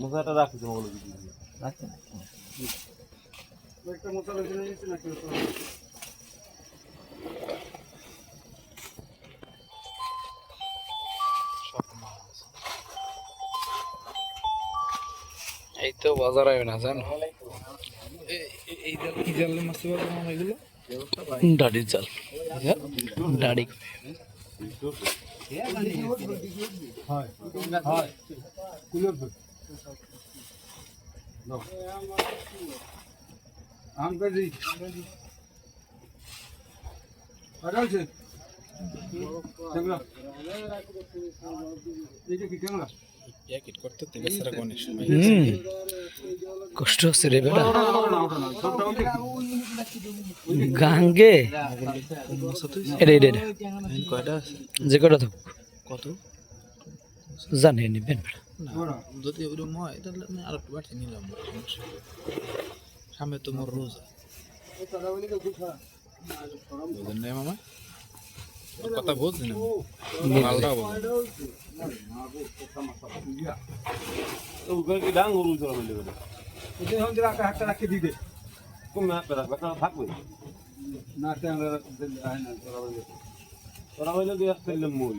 মশলাটা রাখি তোমার বলে দিচ্ছি একটা নাকি এই তো বাজার আয় না জানো এই জাল কি জালে মাছ এগুলো দাড়ি হয় হয় কুলোর দুধ আম কেজি কটা হয়েছে এইটা কি কেমন প্যাকেট করতে তো বেচারা অনেক সময় কষ্ট হচ্ছে রে বেটা। গাঙ্গে? এটা এটা এটা। কয়টা যে কটা থাকুক। কত? জানে নিবেন যদি ওরকম হয় তাহলে আমি আর একটু বাড়তি নিলাম। সামনে তো মোর রোজা। বুঝলেন না মামা? কথা বুঝলি না? মালটা বল। হাতটা রাখি দিতে থাকবে না ট্যাংরা না ওরা হইলে দুই এক ফেললাম মূল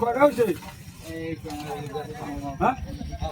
কটা হয়েছে? হ্যাঁ?